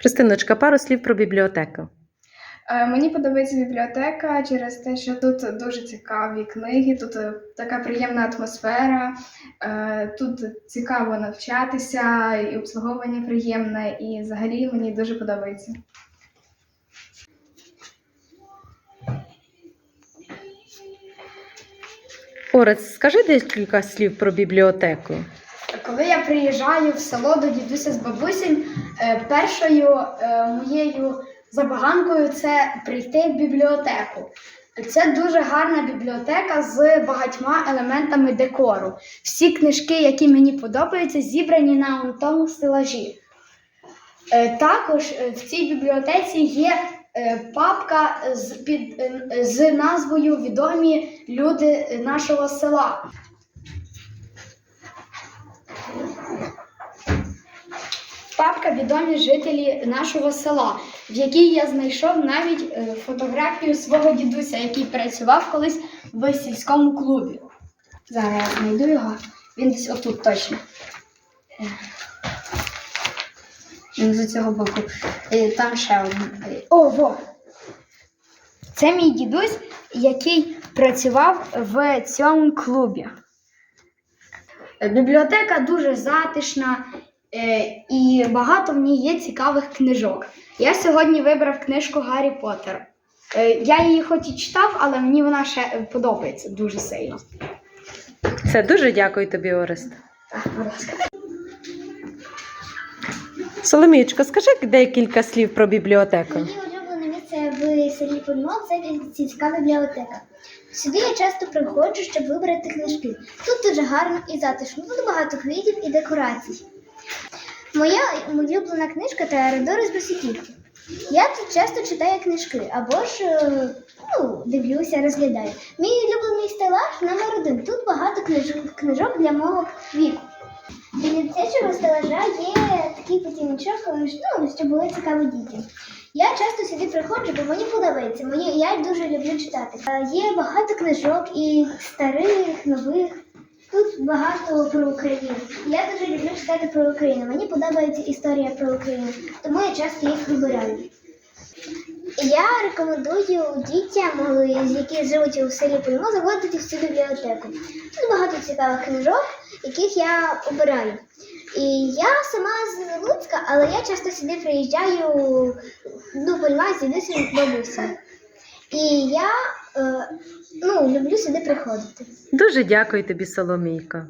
Христиночка, пару слів про бібліотеку. Е, Мені подобається бібліотека через те, що тут дуже цікаві книги, тут е, така приємна атмосфера, е, тут цікаво навчатися, і обслуговування приємне, і взагалі мені дуже подобається. Орець, скажи декілька слів про бібліотеку. Приїжджаю в село до дідуся з бабусею, е, першою е, моєю забаганкою це прийти в бібліотеку. Це дуже гарна бібліотека з багатьма елементами декору. Всі книжки, які мені подобаються, зібрані на тому стелажі. Е, Також в цій бібліотеці є папка з, під, з назвою Відомі люди нашого села. Папка відомі жителі нашого села, в якій я знайшов навіть е, фотографію свого дідуся, який працював колись в сільському клубі. Зараз я знайду його. Він десь отут точно. Е, Він з цього боку. Е, Там ще один. О, во! Це мій дідусь, який працював в цьому клубі. Бібліотека дуже затишна і багато в ній є цікавих книжок. Я сьогодні вибрав книжку Гаррі Поттера. Е, я її хоч і читав, але мені вона ще е, подобається дуже сильно. Все, дуже дякую тобі, Орест. Так, будь ласка. Соломієчко, скажи декілька слів про бібліотеку. Моє улюблене місце в селі Пульмо це сільська бібліотека. Сюди я часто приходжу, щоб вибрати книжки. Тут дуже гарно і затишно, тут багато квітів і декорацій. Моя улюблена книжка Теодор з Босиківки. Я тут часто читаю книжки або ж е, ну, дивлюся, розглядаю. Мій улюблений стелаж номер один. Тут багато книжок, книжок для мого віку. Біля дитячого стелажа є такий потіночок, ну, щоб було цікаво дітям. Я часто сюди приходжу, бо мені подобається. Мені я дуже люблю читати. Е, Є багато книжок і старих, нових. Багато про Україну. Я дуже люблю читати про Україну. Мені подобається історія про Україну, тому я часто їх вибираю. Я рекомендую дітям, які живуть у селі Пульмо, заводити в цю бібліотеку. Тут багато цікавих книжок, яких я обираю. І я сама з Луцька, але я часто сюди приїжджаю до Пульма з дідусем бабусею. І я е, ну, люблю сюди приходити. Дуже дякую тобі, Соломійко.